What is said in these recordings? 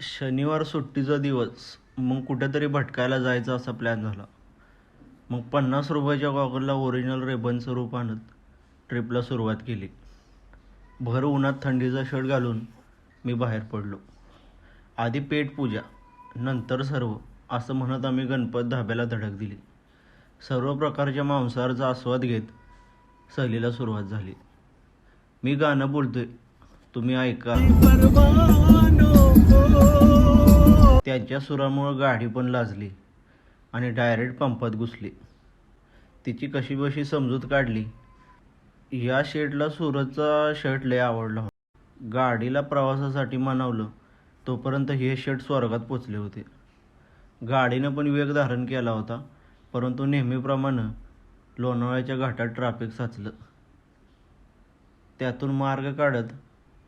शनिवार सुट्टीचा दिवस. मग कुठेतरी भटकायला जायचा असा प्लॅन झाला. मग पन्नास रुपयाच्या गॉगलला ओरिजिनल रेबनचं रूप आणत ट्रिपला सुरुवात केली. भर उन्हात थंडीचा शर्ट घालून मी बाहेर पडलो. आधी पेट पूजा नंतर सर्व असं म्हणत आम्ही गणपत धाब्याला धडक दिली. सर्व प्रकारच्या मांसाहारचा आस्वाद घेत सहलीला सुरुवात झाली. मी गाणं बोलतोय तुम्ही ऐका. त्यांच्या सुरामुळं गाडी पण लाजली आणि डायरेक्ट पंपात घुसली. तिची कशी बशी समजूत काढली. या शेडला सुरतचा शर्ट लय आवडला होता. गाडीला प्रवासासाठी मानवलं तोपर्यंत हे शर्ट स्वर्गात पोचले होते. गाडीनं पण वेग धारण केला होता परंतु नेहमीप्रमाणे लोणावळ्याच्या घाटात ट्रॅफिक साचलं. त्यातून मार्ग काढत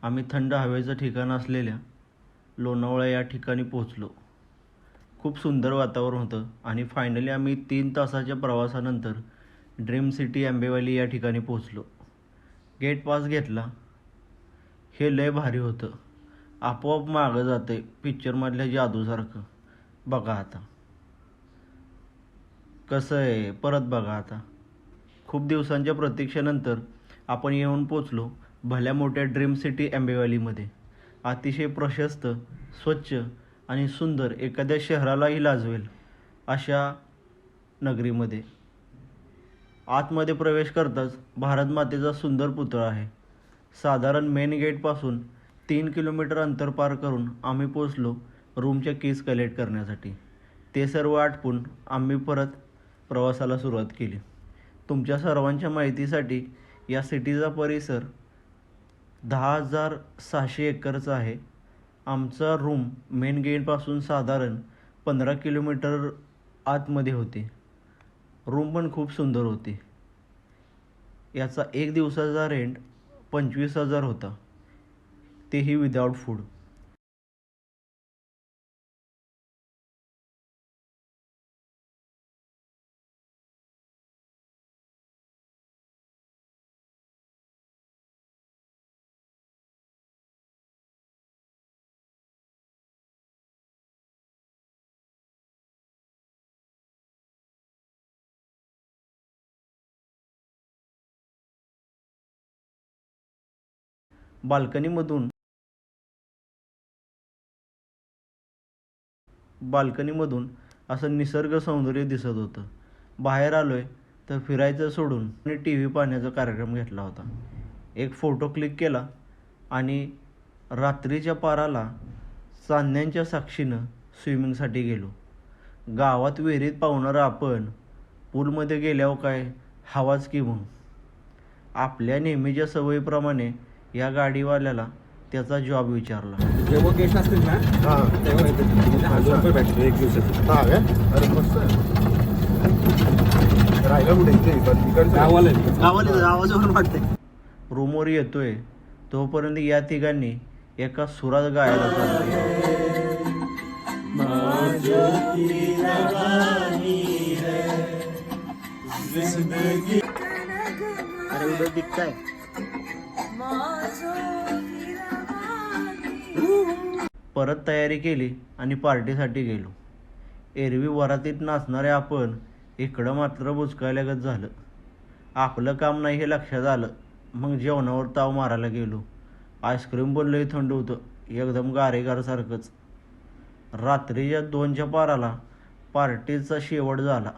आम्ही थंड हवेचं ठिकाण असलेल्या लोणावळा या ठिकाणी पोहोचलो. खूप सुंदर वातावरण होतं आणि फायनली आम्ही तीन तासाच्या प्रवासानंतर ड्रीम सिटी आंबेवाली या ठिकाणी पोहोचलो. गेट पास घेतला. हे लय भारी होतं. आपोआप मागं जाते पिक्चरमधल्या जादूसारखं. बघा आता. कसं आहे? परत बघा आता. खूप दिवसांच्या प्रतीक्षेनंतर आपण येऊन पोचलो भल्या मोठ्या ड्रीम सिटी आंबेवालीमध्ये अतिशय प्रशस्त स्वच्छ आणि सुंदर एखाद्या शहरालाही लाजवेल अशा नगरीमध्ये. आतमध्ये प्रवेश करताच भारत मातेचा सुंदर पुतळा आहे. साधारण मेन गेटपासून तीन किलोमीटर अंतर पार करून आम्ही पोचलो रूमच्या कीज कलेक्ट करण्यासाठी. ते सर्व आटपून आम्ही परत प्रवासाला सुरुवात केली. तुमच्या सर्वांच्या माहितीसाठी या सिटीचा परिसर दहा हजार सहाशे एकरचा आहे. आमचा रूम मेन गेटपासून साधारण पंधरा किलोमीटर आतमध्ये होते. रूम पण खूप सुंदर होती. याचा एक दिवसाचा रेंट पंचवीस हजार होता. तेही विदाउट फूड बाल्कनीमधून. बाल्कनीमधून असं निसर्ग सौंदर्य दिसत होतं. बाहेर आलो आहे तर फिरायचं सोडून आणि टी व्ही पाहण्याचा कार्यक्रम घेतला होता. एक फोटो क्लिक केला आणि रात्रीच्या पाराला चांदण्यांच्या साक्षीनं स्विमिंगसाठी गेलो. गावात विहिरीत पावणारं आपण पूलमध्ये गेल्यावर काय हवाच की म्हणून आपल्या नेहमीच्या सवयीप्रमाणे या गाडीवाल्याला त्याचा जॉब विचारला. जेव्हा गेस्ट असतील ना हां. तेव्हा येते. म्हणजे हजार रुपये भेटतो. एक दिवसाचे. हा काय? अरे मस्त राहिला कुठे? इथे पण इकडचं गावाला आहे. गावाला आवाजावरून वाटते रूमवर येतोय तोपर्यंत या तिघांनी एका सुरात गायला चालू. अरे उद्या दिखताय परत तयारी केली आणि पार्टीसाठी गेलो. एरवी वरातीत नाचणारे आपण इकडं मात्र बुचकायलागत झालं. आपलं काम नाही हे लक्षात आलं. मग जेवणावर ताव मारायला गेलो. आईस्क्रीम पण लई थंड होतं. एकदम गारेगारसारखंच रात्रीच्या दोनच्या पाराला पार्टीचा शेवट झाला.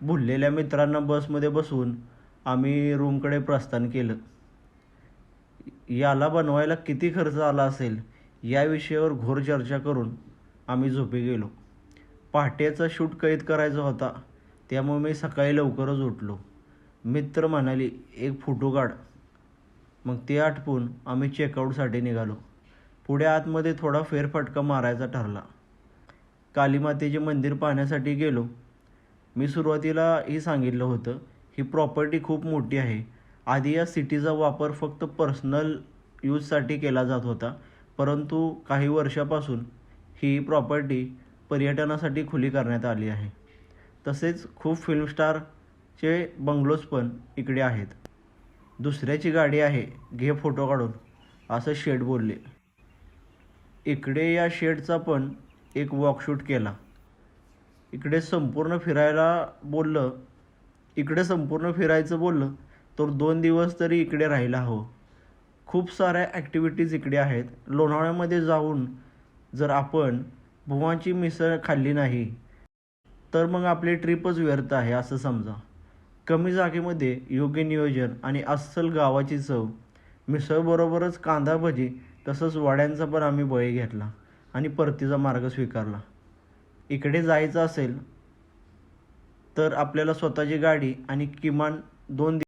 भुललेल्या मित्रांना बसमध्ये बसवून आम्ही रूमकडे प्रस्थान केलं. याला बनवायला किती खर्च आला असेल? या विषयावर घोर चर्चा करून आम्ही झोपे गेलो. पहाटेचा शूट कैद करायचा होता. त्यामुळे मी सकाळी लवकरच उठलो. मित्र म्हणाली एक फोटो काढ. मग ते आटपून आम्ही चेकआउटसाठी निघालो. पुढे आतमध्ये थोडा फेरफटका मारायचा ठरला. कालीमातेचे मंदिर पाहण्यासाठी गेलो. मी सुरुवातीला हे सांगितलं होतं ही प्रॉपर्टी खूप मोठी आहे. आधी या सिटीचा वापर फक्त पर्सनल यूजसाठी केला जात होता. परंतु काही वर्षापासून ही प्रॉपर्टी पर्यटनासाठी खुली करण्यात आली आहे. तसेच खूप फिल्म स्टारचे बंगलोज पण इकडे आहेत. दुसऱ्याची गाडी आहे घे फोटो काढून असं शेड बोलले. इकडे या शेडचा पण एक वॉकशूट केला. इकडे संपूर्ण फिरायला बोललं इकडे संपूर्ण फिरायचं बोललं तर दोन दिवस तरी इकडे राहायला हवं हो. खूप साऱ्या ॲक्टिव्हिटीज इकडे आहेत. लोणावळ्यामध्ये जाऊन जर आपण भुवांची मिसळ खाल्ली नाही तर मग आपली ट्रिपच व्यर्थ आहे असं समजा. कमी जागेमध्ये योग्य नियोजन आणि अस्सल गावाची चव मिसळबरोबरच कांदा भजी तसंच वड्यांचा पण आम्ही बळी घेतला आणि परतीचा मार्ग स्वीकारला. इकडे जायचं असेल तर आपल्याला स्वतःची गाडी आणि किमान दोन दि